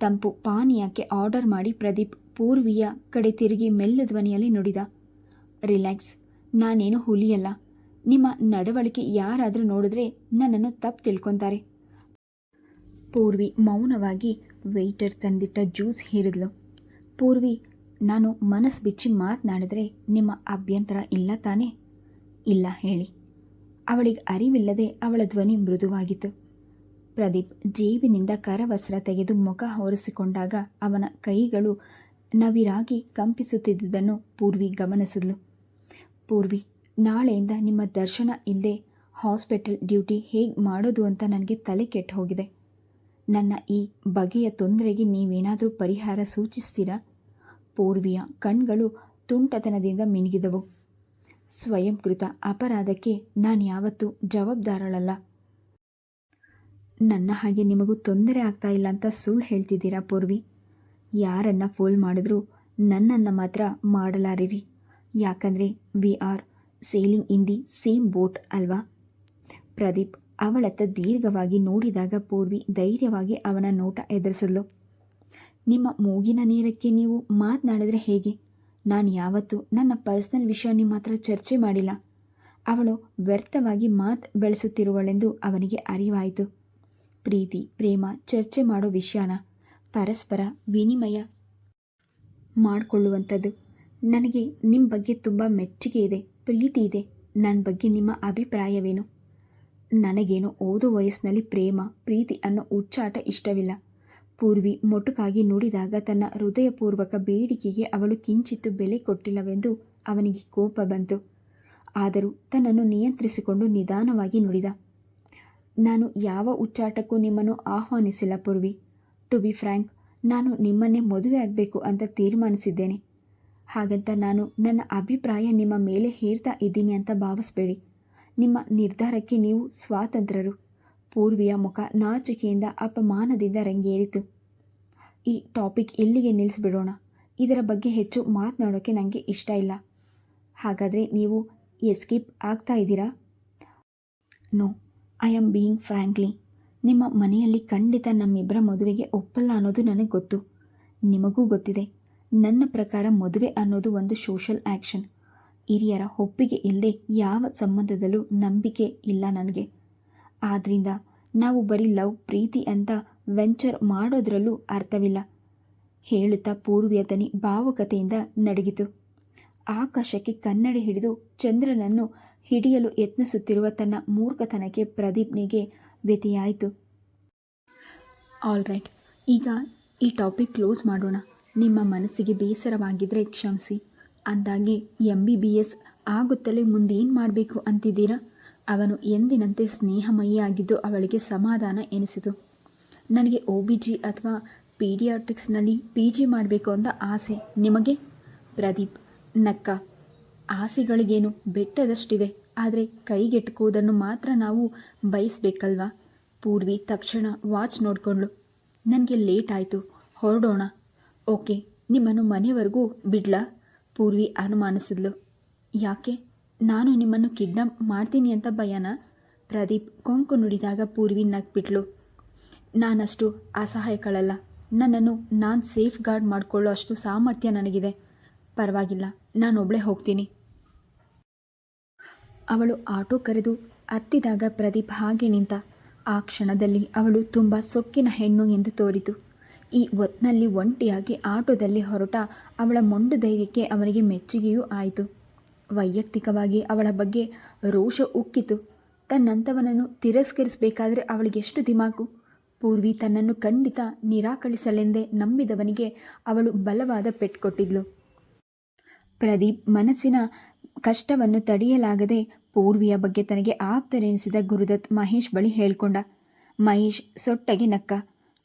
ತಂಪು ಪಾನೀಯಕ್ಕೆ ಆರ್ಡರ್ ಮಾಡಿ ಪ್ರದೀಪ್ ಪೂರ್ವಿಯ ಕಡೆ ತಿರುಗಿ ಮೆಲ್ಲು ಧ್ವನಿಯಲ್ಲಿ ನುಡಿದ. ರಿಲ್ಯಾಕ್ಸ್, ನಾನೇನು ಹುಲಿಯಲ್ಲ. ನಿಮ್ಮ ನಡವಳಿಕೆ ಯಾರಾದರೂ ನೋಡಿದ್ರೆ ನನ್ನನ್ನು ತಪ್ಪು ತಿಳ್ಕೊತಾರೆ. ಪೂರ್ವಿ ಮೌನವಾಗಿ ವೆಯ್ಟರ್ ತಂದಿಟ್ಟ ಜ್ಯೂಸ್ ಹೀರಿದ್ಲು. ಪೂರ್ವಿ, ನಾನು ಮನಸ್ಸು ಬಿಚ್ಚಿ ಮಾತನಾಡಿದರೆ ನಿಮ್ಮ ಅಭ್ಯಂತರ ಇಲ್ಲ ತಾನೇ? ಇಲ್ಲ ಹೇಳಿ. ಅವಳಿಗೆ ಅರಿವಿಲ್ಲದೆ ಅವಳ ಧ್ವನಿ ಮೃದುವಾಗಿತ್ತು. ಪ್ರದೀಪ್ ಜೇಬಿನಿಂದ ಕರವಸ್ತ್ರ ತೆಗೆದು ಮುಖ ಹೊರಿಸಿಕೊಂಡಾಗ ಅವನ ಕೈಗಳು ನವಿರಾಗಿ ಕಂಪಿಸುತ್ತಿದ್ದುದನ್ನು ಪೂರ್ವಿ ಗಮನಿಸಿದ್ಲು. ಪೂರ್ವಿ, ನಾಳೆಯಿಂದ ನಿಮ್ಮ ದರ್ಶನ ಇಲ್ಲದೆ ಹಾಸ್ಪಿಟಲ್ ಡ್ಯೂಟಿ ಹೇಗೆ ಮಾಡೋದು ಅಂತ ನನಗೆ ತಲೆ ಕೆಟ್ಟು ಹೋಗಿದೆ ನನ್ನ ಈ ಬಗೆಯ ತೊಂದರೆಗೆ ನೀವೇನಾದರೂ ಪರಿಹಾರ ಸೂಚಿಸ್ತೀರಾ? ಪೂರ್ವಿಯ ಕಣ್ಗಳು ತುಂಟತನದಿಂದ ಮಿನುಗಿದವು. ಸ್ವಯಂಕೃತ ಅಪರಾಧಕ್ಕೆ ನಾನು ಯಾವತ್ತೂ ಜವಾಬ್ದಾರಳಲ್ಲ. ನನ್ನ ಹಾಗೆ ನಿಮಗೂ ತೊಂದರೆ ಆಗ್ತಾ ಇಲ್ಲ ಅಂತ ಸುಳ್ಳು ಹೇಳ್ತಿದ್ದೀರಾ ಪೂರ್ವಿ? ಯಾರನ್ನ ಫೋಲ್ ಮಾಡಿದ್ರೂ ನನ್ನನ್ನು ಮಾತ್ರ ಮಾಡಲಾರಿರಿ. ಯಾಕಂದರೆ we are sailing in the same boat ಅಲ್ವಾ? ಪ್ರದೀಪ್ ಅವಳತ್ತ ದೀರ್ಘವಾಗಿ ನೋಡಿದಾಗ ಪೂರ್ವಿ ಧೈರ್ಯವಾಗಿ ಅವನ ನೋಟ ಎದುರಿಸಲು ನಿಮ್ಮ ಮೂಗಿನ ನೇರಕ್ಕೆ ನೀವು ಮಾತನಾಡಿದ್ರೆ ಹೇಗೆ? ನಾನು ಯಾವತ್ತೂ ನನ್ನ ಪರ್ಸ್ನಲ್ ವಿಷಯ ನಿಮ್ಮ ಹತ್ರ ಚರ್ಚೆ ಮಾಡಿಲ್ಲ. ಅವಳು ವ್ಯರ್ಥವಾಗಿ ಮಾತು ಬೆಳೆಸುತ್ತಿರುವಳೆಂದು ಅವನಿಗೆ ಅರಿವಾಯಿತು. ಪ್ರೀತಿ, ಪ್ರೇಮ, ಚರ್ಚೆ ಮಾಡೋ ವಿಷಯನ ಪರಸ್ಪರ ವಿನಿಮಯ ಮಾಡಿಕೊಳ್ಳುವಂಥದ್ದು. ನನಗೆ ನಿಮ್ಮ ಬಗ್ಗೆ ತುಂಬ ಮೆಚ್ಚುಗೆ ಇದೆ, ಪ್ರೀತಿ ಇದೆ. ನನ್ನ ಬಗ್ಗೆ ನಿಮ್ಮ ಅಭಿಪ್ರಾಯವೇನು? ನನಗೇನು ಓದೋ ವಯಸ್ಸಿನಲ್ಲಿ ಪ್ರೇಮ, ಪ್ರೀತಿ ಅನ್ನೋ ಉಚ್ಚಾಟ ಇಷ್ಟವಿಲ್ಲ. ಪೂರ್ವಿ ಮೊಟುಕಾಗಿ ನುಡಿದಾಗ ತನ್ನ ಹೃದಯಪೂರ್ವಕ ಬೇಡಿಕೆಗೆ ಅವಳು ಕಿಂಚಿತ್ತು ಬೆಲೆ ಕೊಟ್ಟಿಲ್ಲವೆಂದು ಅವನಿಗೆ ಕೋಪ ಬಂತು. ಆದರೂ ತನ್ನನ್ನು ನಿಯಂತ್ರಿಸಿಕೊಂಡು ನಿಧಾನವಾಗಿ ನುಡಿದ, ನಾನು ಯಾವ ಉಚ್ಚಾಟಕ್ಕೂ ನಿಮ್ಮನ್ನು ಆಹ್ವಾನಿಸಿಲ್ಲ ಪೂರ್ವಿ. ಟು ಬಿ ಫ್ರ್ಯಾಂಕ್, ನಾನು ನಿಮ್ಮನ್ನೇ ಮದುವೆ ಆಗಬೇಕು ಅಂತ ತೀರ್ಮಾನಿಸಿದ್ದೇನೆ. ಹಾಗಂತ ನಾನು ನನ್ನ ಅಭಿಪ್ರಾಯ ನಿಮ್ಮ ಮೇಲೆ ಹೇರ್ತಾ ಇದ್ದೀನಿ ಅಂತ ಭಾವಿಸ್ಬೇಡಿ. ನಿಮ್ಮ ನಿರ್ಧಾರಕ್ಕೆ ನೀವು ಸ್ವಾತಂತ್ರ್ಯರು. ಪೂರ್ವಿಯ ಮುಖ ನಾಚಿಕೆಯಿಂದ ಅಪಮಾನದಿಂದ ರಂಗೇರಿತು. ಈ ಟಾಪಿಕ್ ಇಲ್ಲಿಗೆ ನಿಲ್ಲಿಸಿಬಿಡೋಣ? ಇದರ ಬಗ್ಗೆ ಹೆಚ್ಚು ಮಾತನಾಡೋಕ್ಕೆ ನನಗೆ ಇಷ್ಟ ಇಲ್ಲ. ಹಾಗಾದರೆ ನೀವು ಎಸ್ಕೇಪ್ ಆಗ್ತಾ ಇದ್ದೀರಾ? No, I am being frankly ನಿಮ್ಮ ಮನೆಯಲ್ಲಿ ಖಂಡಿತ ನಮ್ಮಿಬ್ಬರ ಮದುವೆಗೆ ಒಪ್ಪಲ್ಲ ಅನ್ನೋದು ನನಗೆ ಗೊತ್ತು. ನಿಮಗೂ ಗೊತ್ತಿದೆ. ನನ್ನ ಪ್ರಕಾರ ಮದುವೆ ಅನ್ನೋದು ಒಂದು ಸೋಷಲ್ ಆ್ಯಕ್ಷನ್ ಹಿರಿಯರ ಒಪ್ಪಿಗೆ ಇಲ್ಲದೆ ಯಾವ ಸಂಬಂಧದಲ್ಲೂ ನಂಬಿಕೆ ಇಲ್ಲ ನನಗೆ. ಆದ್ದರಿಂದ ನಾವು ಬರೀ ಲವ್, ಪ್ರೀತಿ ಅಂತ ವೆಂಚರ್ ಮಾಡೋದ್ರಲ್ಲೂ ಅರ್ಥವಿಲ್ಲ. ಹೇಳುತ್ತಾ ಪೂರ್ವಿಯ ದನಿ ಭಾವುಕತೆಯಿಂದ ನಡಗಿತು. ಆಕಾಶಕ್ಕೆ ಕನ್ನಡಿ ಹಿಡಿದು ಚಂದ್ರನನ್ನು ಹಿಡಿಯಲು ಯತ್ನಿಸುತ್ತಿರುವ ತನ್ನ ಮೂರ್ಖತನಕ್ಕೆ ಪ್ರದೀಪ್ನಿಗೆ ವ್ಯತಿಯಾಯಿತು ಆಲ್ ರೈಟ್, ಈಗ ಈ ಟಾಪಿಕ್ ಕ್ಲೋಸ್ ಮಾಡೋಣ. ನಿಮ್ಮ ಮನಸ್ಸಿಗೆ ಬೇಸರವಾಗಿದ್ದರೆ ಕ್ಷಮಿಸಿ. ಅಂದಾಗೆ ಎಂ ಬಿ ಬಿ ಎಸ್ ಆಗುತ್ತಲೇ ಮುಂದೇನು ಮಾಡಬೇಕು ಅಂತಿದ್ದೀರಾ? ಅವನು ಎಂದಿನಂತೆ ಸ್ನೇಹಮಯಿಯಾಗಿದ್ದು ಅವಳಿಗೆ ಸಮಾಧಾನ ಎನಿಸಿತು. ನನಗೆ ಒ ಬಿ ಜಿ ಅಥವಾ ಪೀಡಿಯಾಟ್ರಿಕ್ಸ್ನಲ್ಲಿ ಪಿ ಜಿ ಮಾಡಬೇಕು ಅಂತ ಆಸೆ. ನಿಮಗೆ? ಪ್ರದೀಪ್, ನಕ್ಕ, ಆಸೆಗಳಿಗೇನು ಬೆಟ್ಟದಷ್ಟಿದೆ, ಆದರೆ ಕೈಗೆಟುಕುವುದನ್ನು ಮಾತ್ರ ನಾವು ಬಯಸಬೇಕಲ್ವಾ? ಪೂರ್ವಿ ತಕ್ಷಣ ವಾಚ್ ನೋಡಿಕೊಂಡ್ಳು. ನನಗೆ ಲೇಟ್ ಆಯಿತು, ಹೊರಡೋಣ. ಓಕೆ, ನಿಮ್ಮನ್ನು ಮನೆವರೆಗೂ ಬಿಡ್ಲಾ? ಪೂರ್ವಿ ಅನುಮಾನಿಸಿದ್ಲು. ಯಾಕೆ? ನಾನು ನಿಮ್ಮನ್ನು ಕಿಡ್ನಾಪ್ ಮಾಡ್ತೀನಿ ಅಂತ ಭಯನ ಪ್ರದೀಪ್ ಕೊಂಕು ನುಡಿದಾಗ ಪೂರ್ವಿ ನಗ್ಬಿಟ್ಲು. ನಾನಷ್ಟು ಅಸಹಾಯಕಳಲ್ಲ. ನನ್ನನ್ನು ನಾನು ಸೇಫ್ ಗಾರ್ಡ್ ಮಾಡಿಕೊಳ್ಳೋ ಅಷ್ಟು ಸಾಮರ್ಥ್ಯ ನನಗಿದೆ. ಪರವಾಗಿಲ್ಲ ನಾನೊಬ್ಬಳೇ ಹೋಗ್ತೀನಿ. ಅವಳು ಆಟೋ ಕರೆದು ಹತ್ತಿದಾಗ ಪ್ರದೀಪ್ ಹಾಗೆ ನಿಂತ. ಆ ಕ್ಷಣದಲ್ಲಿ ಅವಳು ತುಂಬ ಸೊಕ್ಕಿನ ಹೆಣ್ಣು ಎಂದು ತೋರಿತು. ಈ ಹೊತ್ನಲ್ಲಿ ಒಂಟಿಯಾಗಿ ಆಟೋದಲ್ಲಿ ಹೊರಟ ಅವಳ ಮೊಂಡು ಧೈರ್ಯಕ್ಕೆ ಅವನಿಗೆ ಮೆಚ್ಚುಗೆಯೂ ಆಯಿತು. ವೈಯಕ್ತಿಕವಾಗಿ ಅವಳ ಬಗ್ಗೆ ರೋಷ ಉಕ್ಕಿತು. ತನ್ನಂಥವನನ್ನು ತಿರಸ್ಕರಿಸಬೇಕಾದ್ರೆ ಅವಳಿಗೆಷ್ಟು ದಿಮಾಕು? ಪೂರ್ವಿ ತನ್ನನ್ನು ಖಂಡಿತ ನಿರಾಕರಿಸಲೆಂದೇ ನಂಬಿದವನಿಗೆ ಅವಳು ಬಲವಾದ ಪೆಟ್ಟು ಕೊಟ್ಟಿದ್ಲು. ಪ್ರದೀಪ್ ಮನಸ್ಸಿನ ಕಷ್ಟವನ್ನು ತಡೆಯಲಾಗದೆ ಪೂರ್ವಿಯ ಬಗ್ಗೆ ತನಗೆ ಆಪ್ತರೆನಿಸಿದ ಗುರುದತ್ ಮಹೇಶ್ ಬಳಿ ಹೇಳ್ಕೊಂಡ, ಮಹೇಶ್, ಸೊಟ್ಟಗೆ ನಕ್ಕ.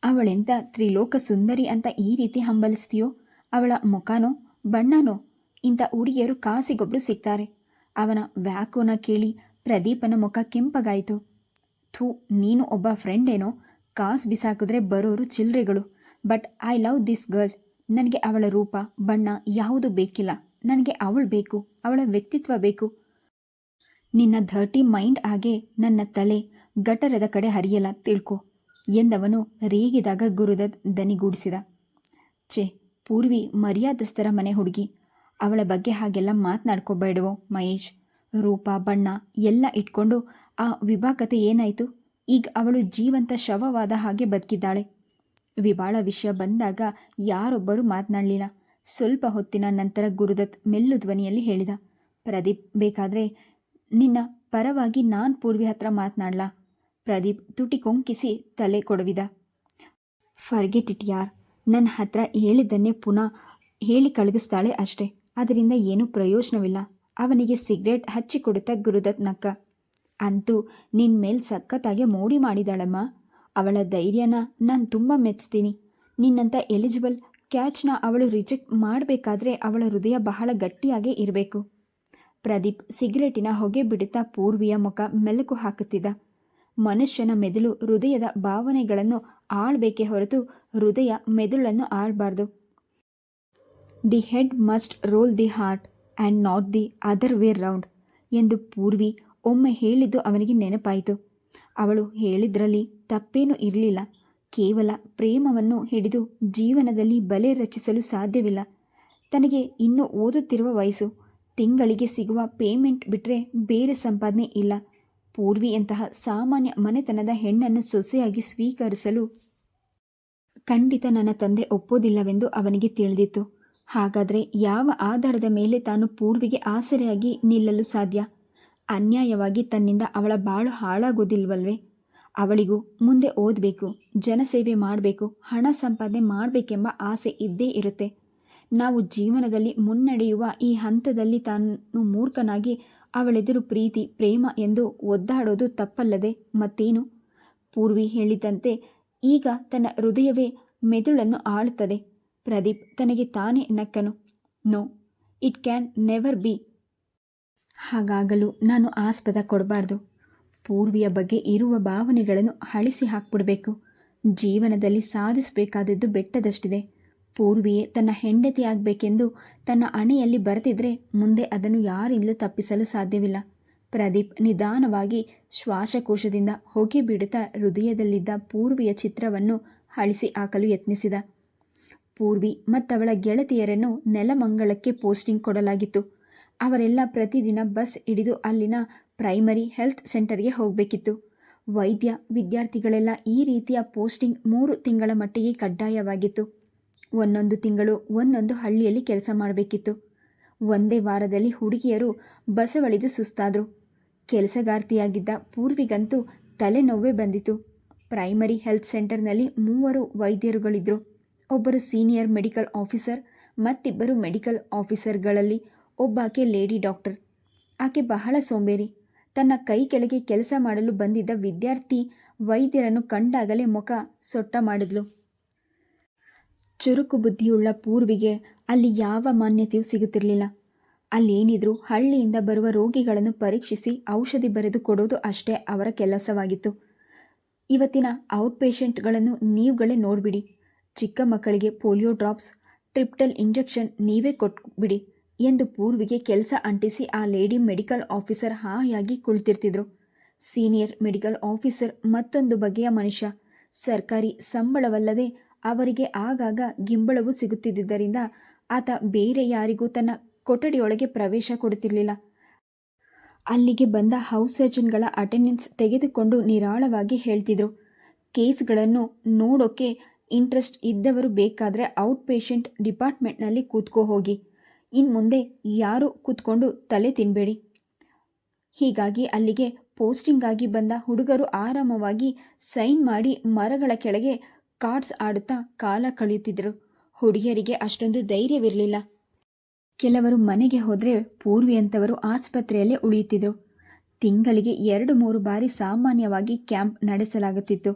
ಅವಳೆಂತ ತ್ರಿಲೋಕ ಸುಂದರಿ ಅಂತ ಈ ರೀತಿ ಹಂಬಲಿಸ್ತೀಯೋ? ಅವಳ ಮುಖನೋ? ಬಣ್ಣನೋ? ಇಂಥ ಹುಡುಗಿಯರು ಕಾಸಿಗೊಬ್ಬರು ಸಿಗ್ತಾರೆ. ಅವನ ವ್ಯಾಕೋನ ಕೇಳಿ ಪ್ರದೀಪನ ಮುಖ ಕೆಂಪಗಾಯಿತು. ಥೂ, ನೀನು ಒಬ್ಬ ಫ್ರೆಂಡ್ ಏನೋ ಕಾಸು ಬಿಸಾಕಿದ್ರೆ ಬರೋರು ಚಿಲ್ಲರೆಗಳು but I love this girl. ನನಗೆ ಅವಳ ರೂಪ, ಬಣ್ಣ ಯಾವುದು ಬೇಕಿಲ್ಲ. ನನಗೆ ಅವಳು ಬೇಕು, ಅವಳ ವ್ಯಕ್ತಿತ್ವ ಬೇಕು. ನಿನ್ನ ಧರ್ಟಿ ಮೈಂಡ್ ಹಾಗೆ ನನ್ನ ತಲೆ ಗಟರದ ಕಡೆ ಹರಿಯಲ್ಲ, ತಿಳ್ಕೊ. ಎಂದವನು ರೇಗಿದಾಗ ಗುರುದತ್ ದನಿಗೂಡಿಸಿದ. ಛೇ, ಪೂರ್ವಿ ಮರ್ಯಾದಸ್ಥರ ಮನೆ ಹುಡುಗಿ. ಅವಳ ಬಗ್ಗೆ ಹಾಗೆಲ್ಲ ಮಾತನಾಡ್ಕೋಬೇಡವೋ, ಮಹೇಶ್? ರೂಪ, ಬಣ್ಣ ಎಲ್ಲ ಇಟ್ಕೊಂಡು ಆ ವಿಭಾಗತೆ ಏನಾಯಿತು? ಈಗ ಅವಳು ಜೀವಂತ ಶವವಾದ ಹಾಗೆ ಬದುಕಿದ್ದಾಳೆ. ವಿಭಾಳ ವಿಷಯ ಬಂದಾಗ ಯಾರೊಬ್ಬರೂ ಮಾತನಾಡಲಿಲ್ಲ. ಸ್ವಲ್ಪ ಹೊತ್ತಿನ ನಂತರ ಗುರುದತ್ ಮೆಲ್ಲು ಧ್ವನಿಯಲ್ಲಿ ಹೇಳಿದ, ಪ್ರದೀಪ್, ಬೇಕಾದರೆ ನಿನ್ನ ಪರವಾಗಿ ನಾನು ಪೂರ್ವಿ ಹತ್ರ ಮಾತನಾಡ್ಲಾ? ಪ್ರದೀಪ್ ತುಟಿ ಕೊಂಕಿಸಿ ತಲೆ ಕೊಡವಿದ. ಫರ್ಗೆಟ್ ಇಟ್ ಯಾರ್ ನನ್ನ ಹತ್ರ ಹೇಳಿದ್ದನ್ನೇ ಪುನಃ ಹೇಳಿ ಕಳಗಿಸ್ತಾಳೆ ಅಷ್ಟೇ. ಅದರಿಂದ ಏನೂ ಪ್ರಯೋಜನವಿಲ್ಲ. ಅವನಿಗೆ ಸಿಗರೇಟ್ ಹಚ್ಚಿಕೊಡುತ್ತಾ ಗುರುದತ್ ನಕ್ಕ ಅಂತೂ ನಿನ್ನ ಮೇಲೆ ಸಖತ್ತಾಗೆ ಮೋಡಿ ಮಾಡಿದಾಳಮ್ಮ. ಅವಳ ಧೈರ್ಯನ ನಾನು ತುಂಬ ಮೆಚ್ತೀನಿ. ನಿನ್ನಂಥ ಎಲಿಜಿಬಲ್ ಕ್ಯಾಚ್ನ ಅವಳು ರಿಜೆಕ್ಟ್ ಮಾಡಬೇಕಾದ್ರೆ ಅವಳ ಹೃದಯ ಬಹಳ ಗಟ್ಟಿಯಾಗೇ ಇರಬೇಕು. ಪ್ರದೀಪ್ ಸಿಗರೇಟಿನ ಹೊಗೆ ಬಿಡುತ್ತಾ ಪೂರ್ವಿಯ ಮುಖ ಮೆಲುಕು ಹಾಕುತ್ತಿದ್ದ. ಮನುಷ್ಯನ ಮೆದುಳು ಹೃದಯದ ಭಾವನೆಗಳನ್ನು ಆಳ್ಬೇಕೇ ಹೊರತು ಹೃದಯ ಮೆದುಳನ್ನು ಆಳಬಾರ್ದು. The head must rule the heart and not the other way round ಎಂದು ಪೂರ್ವಿ ಒಮ್ಮೆ ಹೇಳಿದ್ದು ಅವನಿಗೆ ನೆನಪಾಯಿತು. ಅವಳು ಹೇಳಿದ್ರಲ್ಲಿ ತಪ್ಪೇನೂ ಇರಲಿಲ್ಲ. ಕೇವಲ ಪ್ರೇಮವನ್ನು ಹಿಡಿದು ಜೀವನದಲ್ಲಿ ಬಲೆ ರಚಿಸಲು ಸಾಧ್ಯವಿಲ್ಲ. ತನಗೆ ಇನ್ನೂ ಓದುತ್ತಿರುವ ವಯಸ್ಸು. ತಿಂಗಳಿಗೆ ಸಿಗುವ ಪೇಮೆಂಟ್ ಬಿಟ್ಟರೆ ಬೇರೆ ಸಂಪಾದನೆ ಇಲ್ಲ. ಪೂರ್ವಿಯಂತಹ ಸಾಮಾನ್ಯ ಮನೆತನದ ಹೆಣ್ಣನ್ನು ಸೊಸೆಯಾಗಿ ಸ್ವೀಕರಿಸಲು ಖಂಡಿತ ನನ್ನ ತಂದೆ ಒಪ್ಪೋದಿಲ್ಲವೆಂದು ಅವನಿಗೆ ತಿಳಿದಿತ್ತು. ಹಾಗಾದರೆ ಯಾವ ಆಧಾರದ ಮೇಲೆ ತಾನು ಪೂರ್ವಿಗೆ ಆಸರೆಯಾಗಿ ನಿಲ್ಲಲು ಸಾಧ್ಯ? ಅನ್ಯಾಯವಾಗಿ ತನ್ನಿಂದ ಅವಳ ಬಾಳು ಹಾಳಾಗೋದಿಲ್ವಲ್ವೇ? ಅವಳಿಗೂ ಮುಂದೆ ಓದಬೇಕು, ಜನಸೇವೆ ಮಾಡಬೇಕು, ಹಣ ಸಂಪಾದನೆ ಮಾಡಬೇಕೆಂಬ ಆಸೆ ಇದ್ದೇ ಇರುತ್ತೆ. ನಾವು ಜೀವನದಲ್ಲಿ ಮುನ್ನಡೆಯುವ ಈ ಹಂತದಲ್ಲಿ ತಾನು ಮೂರ್ಖನಾಗಿ ಅವಳೆದುರು ಪ್ರೀತಿ, ಪ್ರೇಮ ಎಂದು ಒದ್ದಾಡೋದು ತಪ್ಪಲ್ಲದೆ ಮತ್ತೇನು? ಪೂರ್ವಿ ಹೇಳಿದಂತೆ ಈಗ ತನ್ನ ಹೃದಯವೇ ಮೆದುಳನ್ನು ಆಳುತ್ತದೆ. ಪ್ರದೀಪ್ ತನಗೆ ತಾನೇ ನಕ್ಕನು. No, it can never be. ಹಾಗಾಗಲು ನಾನು ಆಸ್ಪದ ಕೊಡಬಾರ್ದು. ಪೂರ್ವಿಯ ಬಗ್ಗೆ ಇರುವ ಭಾವನೆಗಳನ್ನು ಅಳಿಸಿ ಹಾಕ್ಬಿಡಬೇಕು. ಜೀವನದಲ್ಲಿ ಸಾಧಿಸಬೇಕಾದದ್ದು ಬೆಟ್ಟದಷ್ಟಿದೆ. ಪೂರ್ವಿಯೇ ತನ್ನ ಹೆಂಡತಿ ಆಗಬೇಕೆಂದು ತನ್ನ ಅಣೆಯಲ್ಲಿ ಬರೆದಿದ್ರೆ ಮುಂದೆ ಅದನ್ನು ಯಾರಿಂದಲೂ ತಪ್ಪಿಸಲು ಸಾಧ್ಯವಿಲ್ಲ. ಪ್ರದೀಪ್ ನಿಧಾನವಾಗಿ ಶ್ವಾಸಕೋಶದಿಂದ ಹೊಗೆ ಬಿಡುತ್ತಾ ಹೃದಯದಲ್ಲಿದ್ದ ಪೂರ್ವಿಯ ಚಿತ್ರವನ್ನು ಅಳಿಸಿ ಹಾಕಲು ಯತ್ನಿಸಿದ. ಪೂರ್ವಿ ಮತ್ತವಳ ಗೆಳತಿಯರನ್ನು ನೆಲಮಂಗಳಕ್ಕೆ ಪೋಸ್ಟಿಂಗ್ ಕೊಡಲಾಗಿತ್ತು. ಅವರೆಲ್ಲ ಪ್ರತಿದಿನ ಬಸ್ ಹಿಡಿದು ಅಲ್ಲಿನ ಪ್ರೈಮರಿ ಹೆಲ್ತ್ ಸೆಂಟರ್ಗೆ ಹೋಗಬೇಕಿತ್ತು. ವೈದ್ಯ, ವಿದ್ಯಾರ್ಥಿಗಳೆಲ್ಲ ಈ ರೀತಿಯ ಪೋಸ್ಟಿಂಗ್ ಮೂರು ತಿಂಗಳ ಮಟ್ಟಿಗೆ ಕಡ್ಡಾಯವಾಗಿತ್ತು. ಒಂದೊಂದು ತಿಂಗಳು ಒಂದೊಂದು ಹಳ್ಳಿಯಲ್ಲಿ ಕೆಲಸ ಮಾಡಬೇಕಿತ್ತು. ಒಂದೇ ವಾರದಲ್ಲಿ ಹುಡುಗಿಯರು ಬಸವಳಿದು ಸುಸ್ತಾದರು. ಕೆಲಸಗಾರ್ತಿಯಾಗಿದ್ದ ಪೂರ್ವಿಗಂತೂ ತಲೆನೋವೇ ಬಂದಿತು ಪ್ರೈಮರಿ ಹೆಲ್ತ್ ಸೆಂಟರ್ನಲ್ಲಿ ಮೂವರು ವೈದ್ಯರುಗಳಿದ್ದರು ಒಬ್ಬರು ಸೀನಿಯರ್ ಮೆಡಿಕಲ್ ಆಫೀಸರ್, ಮತ್ತಿಬ್ಬರು ಮೆಡಿಕಲ್ ಆಫೀಸರ್ಗಳಲ್ಲಿ ಒಬ್ಬಾಕೆ ಲೇಡಿ ಡಾಕ್ಟರ್. ಆಕೆ ಬಹಳ ಸೋಂಬೇರಿ. ತನ್ನ ಕೈ ಕೆಳಗೆ ಕೆಲಸ ಮಾಡಲು ಬಂದಿದ್ದ ವಿದ್ಯಾರ್ಥಿ ವೈದ್ಯರನ್ನು ಕಂಡಾಗಲೇ ಮುಖ ಸೊಟ್ಟ ಮಾಡಿದ್ಲು. ಚುರುಕು ಬುದ್ಧಿಯುಳ್ಳ ಪೂರ್ವಿಗೆ ಅಲ್ಲಿ ಯಾವ ಮಾನ್ಯತೆಯೂ ಸಿಗುತ್ತಿರಲಿಲ್ಲ. ಅಲ್ಲೇನಿದ್ರೂ ಹಳ್ಳಿಯಿಂದ ಬರುವ ರೋಗಿಗಳನ್ನು ಪರೀಕ್ಷಿಸಿ ಔಷಧಿ ಬರೆದು ಕೊಡೋದು ಅಷ್ಟೇ ಅವರ ಕೆಲಸವಾಗಿತ್ತು. ಇವತ್ತಿನ ಔಟ್ ಪೇಷಂಟ್ಗಳನ್ನು ನೀವುಗಳೇ ನೋಡಿಬಿಡಿ. ಚಿಕ್ಕ ಮಕ್ಕಳಿಗೆ ಪೋಲಿಯೋ ಡ್ರಾಪ್ಸ್, ಟ್ರಿಪ್ಟಲ್ ಇಂಜೆಕ್ಷನ್ ನೀವೇ ಕೊಟ್ಬಿಡಿ ಎಂದು ಪೂರ್ವಿಗೆ ಕೆಲಸ ಅಂಟಿಸಿ ಆ ಲೇಡಿ ಮೆಡಿಕಲ್ ಆಫೀಸರ್ ಹಾಯಾಗಿ ಕುಳಿತಿರ್ತಿದ್ರು. ಸೀನಿಯರ್ ಮೆಡಿಕಲ್ ಆಫೀಸರ್ ಮತ್ತೊಂದು ಬಗೆಯ ಮನುಷ್ಯ. ಸರ್ಕಾರಿ ಸಂಬಳವಲ್ಲದೆ ಅವರಿಗೆ ಆಗಾಗ ಗಿಂಬಳವು ಸಿಗುತ್ತಿದ್ದರಿಂದ ಆತ ಬೇರೆ ಯಾರಿಗೂ ತನ್ನ ಕೊಠಡಿಯೊಳಗೆ ಪ್ರವೇಶ ಕೊಡುತ್ತಿರಲಿಲ್ಲ. ಅಲ್ಲಿಗೆ ಬಂದ ಹೌಸ್ ಸರ್ಜನ್ಗಳ ಅಟೆಂಡೆನ್ಸ್ ತೆಗೆದುಕೊಂಡು ನಿರಾಳವಾಗಿ ಹೇಳ್ತಿದ್ರು. ಕೇಸ್ಗಳನ್ನು ನೋಡೋಕ್ಕೆ ಇಂಟ್ರೆಸ್ಟ್ ಇದ್ದವರು ಬೇಕಾದರೆ ಔಟ್ ಪೇಷಂಟ್ ಡಿಪಾರ್ಟ್ಮೆಂಟ್ನಲ್ಲಿ ಕೂತ್ಕೋ ಹೋಗಿ. ಇನ್ನು ಮುಂದೆ ಯಾರು ಕೂತ್ಕೊಂಡು ತಲೆ ತಿನ್ನಬೇಡಿ ಹೀಗಾಗಿ ಅಲ್ಲಿಗೆ ಪೋಸ್ಟಿಂಗ್ ಆಗಿ ಬಂದ ಹುಡುಗರು ಆರಾಮವಾಗಿ ಸೈನ್ ಮಾಡಿ ಮರಗಳ ಕೆಳಗೆ ಕಾರ್ಡ್ಸ್ ಆಡುತ್ತಾ ಕಾಲ ಕಳೆಯುತ್ತಿದ್ದರು. ಹುಡುಗಿಯರಿಗೆ ಅಷ್ಟೊಂದು ಧೈರ್ಯವಿರಲಿಲ್ಲ. ಕೆಲವರು ಮನೆಗೆ ಹೋದರೆ ಪೂರ್ವಿಯಂಥವರು ಆಸ್ಪತ್ರೆಯಲ್ಲೇ ಉಳಿಯುತ್ತಿದ್ದರು ತಿಂಗಳಿಗೆ ಎರಡು ಮೂರು ಬಾರಿ ಸಾಮಾನ್ಯವಾಗಿ ಕ್ಯಾಂಪ್ ನಡೆಸಲಾಗುತ್ತಿತ್ತು.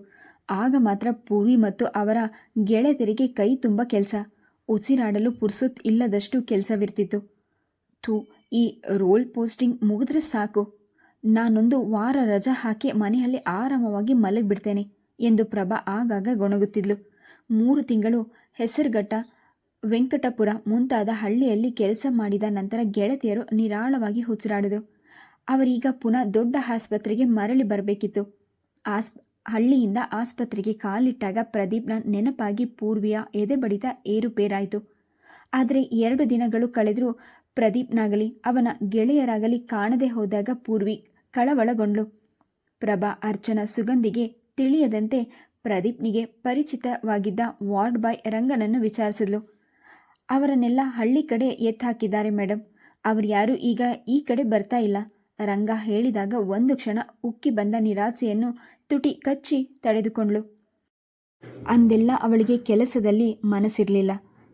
ಆಗ ಮಾತ್ರ ಪೂರ್ವಿ ಮತ್ತು ಅವರ ಗೆಳೆಯರಿಗೆ ಕೈ ತುಂಬ ಕೆಲಸ. ಉಸಿರಾಡಲು ಪುರ್ಸುತ್ ಇಲ್ಲದಷ್ಟು ಕೆಲಸವಿರ್ತಿತ್ತು. ಥೂ, ಈ ರೋಲ್ ಪೋಸ್ಟಿಂಗ್ ಮುಗಿದ್ರೆ ಸಾಕು. ನಾನೊಂದು ವಾರ ರಜಾ ಹಾಕಿ ಮನೆಯಲ್ಲಿ ಆರಾಮವಾಗಿ ಮಲಗಿಬಿಡ್ತೇನೆ ಎಂದು ಪ್ರಭಾ ಆಗಾಗ ಗೊಣಗುತ್ತಿದ್ಲು. ಮೂರು ತಿಂಗಳು ಹೆಸರುಘಟ್ಟ ವೆಂಕಟಪುರ ಮುಂತಾದ ಹಳ್ಳಿಯಲ್ಲಿ ಕೆಲಸ ಮಾಡಿದ ನಂತರ ಗೆಳತಿಯರು ನಿರಾಳವಾಗಿ ಉಸಿರಾಡಿದರು. ಅವರೀಗ ಪುನಃ ದೊಡ್ಡ ಆಸ್ಪತ್ರೆಗೆ ಮರಳಿ ಬರಬೇಕಿತ್ತು. ಆಸ್ ಹಳ್ಳಿಯಿಂದ ಆಸ್ಪತ್ರೆಗೆ ಕಾಲಿಟ್ಟಾಗ ಪ್ರದೀಪ್ನ ನೆನಪಾಗಿ ಪೂರ್ವಿಯ ಎದೆ ಬಡಿತ ಏರುಪೇರಾಯಿತು ಆದರೆ ಎರಡು ದಿನಗಳು ಕಳೆದರೂ ಪ್ರದೀಪ್ನಾಗಲಿ, ಅವನ ಗೆಳೆಯರಾಗಲಿ ಕಾಣದೆ ಹೋದಾಗ ಪೂರ್ವಿ ಕಳವಳಗೊಂಡ್ಳು. ಪ್ರಭಾ ಅರ್ಚನ ಸುಗಂಧಿಗೆ ತಿಳಿಯದಂತೆ ಪ್ರದೀಪ್ನಿಗೆ ಪರಿಚಿತವಾಗಿದ್ದ ವಾರ್ಡ್ ಬಾಯ್ ರಂಗನನ್ನು ವಿಚಾರಿಸಿದ್ಲು. ಅವರನ್ನೆಲ್ಲ ಹಳ್ಳಿ ಕಡೆ ಎತ್ತಾಕಿದ್ದಾರೆ ಮೇಡಮ್ ಅವರು ಯಾರು ಈಗ ಈ ಕಡೆ ಬರ್ತಾ ಇಲ್ಲ. ರಂಗ ಹೇಳಿದಾಗ ಒಂದು ಕ್ಷಣ ಉಕ್ಕಿ ಬಂದ ನಿರಾಸೆಯನ್ನು ತುಟಿ ಕಚ್ಚಿ ತಡೆದುಕೊಂಡ್ಳು. ಅಂದೆಲ್ಲ ಅವಳಿಗೆ ಕೆಲಸದಲ್ಲಿ ಮನಸ್ಸಿರಲಿಲ್ಲ.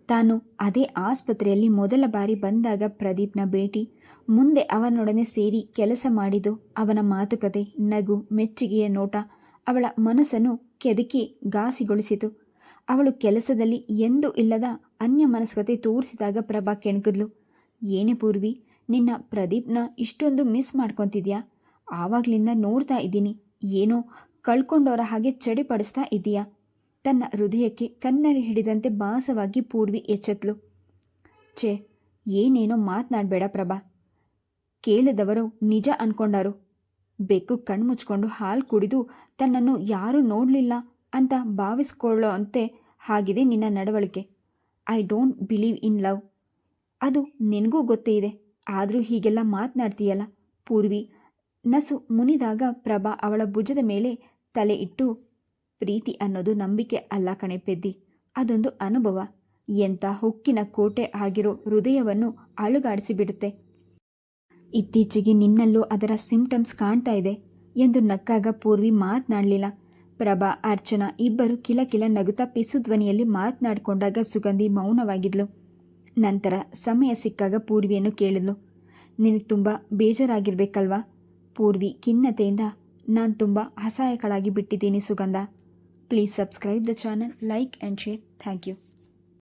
ತಾನು ಅದೇ ಆಸ್ಪತ್ರೆಯಲ್ಲಿ ಮೊದಲ ಬಾರಿ ಬಂದಾಗ ಪ್ರದೀಪ್ನ ಭೇಟಿ, ಮುಂದೆ ಅವನೊಡನೆ ಸೇರಿ ಕೆಲಸ ಮಾಡಿದ್ದು ಅವನ ಮಾತುಕತೆ, ನಗು, ಮೆಚ್ಚುಗೆಯ ನೋಟ, ಅವಳ ಮನಸ್ಸನ್ನು ಕೆದಕಿ ಘಾಸಿಗೊಳಿಸಿತು. ಅವಳು ಕೆಲಸದಲ್ಲಿ ಎಂದೂ ಇಲ್ಲದ ಅನ್ಯ ಮನಸ್ಕತೆ ತೋರಿಸಿದಾಗ ಪ್ರಭಾ ಕೆಣಕಿದ್ಲು. ಏನೇ ಪೂರ್ವಿ, ನಿನ್ನ ಪ್ರದೀಪ್ನ ಇಷ್ಟೊಂದು ಮಿಸ್ ಮಾಡ್ಕೊತಿದ್ಯಾ? ಆವಾಗ್ಲಿಂದ ನೋಡ್ತಾ ಇದ್ದೀನಿ. ಏನೋ ಕಳ್ಕೊಂಡವರ ಹಾಗೆ ಚಡಿಪಡಿಸ್ತಾ ಇದೆಯಾ? ತನ್ನ ಹೃದಯಕ್ಕೆ ಕನ್ನಡಿ ಹಿಡಿದಂತೆ ಭಾಸವಾಗಿ ಪೂರ್ವಿ ಎಚ್ಚೆತ್ಲು. ಛೇ, ಏನೇನೋ ಮಾತನಾಡಬೇಡ ಪ್ರಭಾ. ಕೇಳಿದವರು ನಿಜ ಅನ್ಕೊಂಡಾರು. ಬೆಕ್ಕು ಕಣ್ಮುಚ್ಕೊಂಡು ಹಾಲು ಕುಡಿದು ತನ್ನನ್ನು ಯಾರೂ ನೋಡಲಿಲ್ಲ ಅಂತ ಭಾವಿಸ್ಕೊಳ್ಳೋ ಅಂತೆ ಆಗಿದೆ ನಿನ್ನ ನಡವಳಿಕೆ. I don't believe in love. ಅದು ನಿನಗೂ ಗೊತ್ತೇ ಇದೆ. ಆದರೂ ಹೀಗೆಲ್ಲ ಮಾತನಾಡ್ತೀಯಲ್ಲ ಪೂರ್ವಿ. ನಸು ಮುನಿದಾಗ ಪ್ರಭಾ ಅವಳ ಭುಜದ ಮೇಲೆ ತಲೆ ಇಟ್ಟು, ಪ್ರೀತಿ ಅನ್ನೋದು ನಂಬಿಕೆ ಅಲ್ಲ ಕಣೆ ಪೆದ್ದಿ, ಅದೊಂದು ಅನುಭವ. ಎಂಥ ಹುಕ್ಕಿನ ಕೋಟೆ ಆಗಿರೋ ಹೃದಯವನ್ನು ಅಳುಗಾಡಿಸಿಬಿಡುತ್ತೆ ಇತ್ತೀಚೆಗೆ ನಿನ್ನಲ್ಲೂ ಅದರ ಸಿಂಪ್ಟಮ್ಸ್ ಕಾಣ್ತಾ ಇದೆ ಎಂದು ನಕ್ಕಾಗ ಪೂರ್ವಿ ಮಾತನಾಡಲಿಲ್ಲ. ಪ್ರಭಾ, ಅರ್ಚನಾ ಇಬ್ಬರು ಕಿಲಕಿಲ ನಗುತ್ತಾ ಪಿಸು ಧ್ವನಿಯಲ್ಲಿ ಮಾತನಾಡಿಕೊಂಡಾಗ ಸುಗಂಧಿ ಮೌನವಾಗಿದ್ಲು. ನಂತರ ಸಮಯ ಸಿಕ್ಕಾಗ ಪೂರ್ವಿಯನ್ನು ಕೇಳಿದ್ಲು. ನಿನಗೆ ತುಂಬ ಬೇಜಾರಾಗಿರ್ಬೇಕಲ್ವಾ? ಪೂರ್ವಿ ಖಿನ್ನತೆಯಿಂದ ನಾನು ತುಂಬ ಅಸಹಾಯಕಳಾಗಿ ಬಿಟ್ಟಿದ್ದೀನಿ Sugandha. Please subscribe the channel, like and share. Thank you.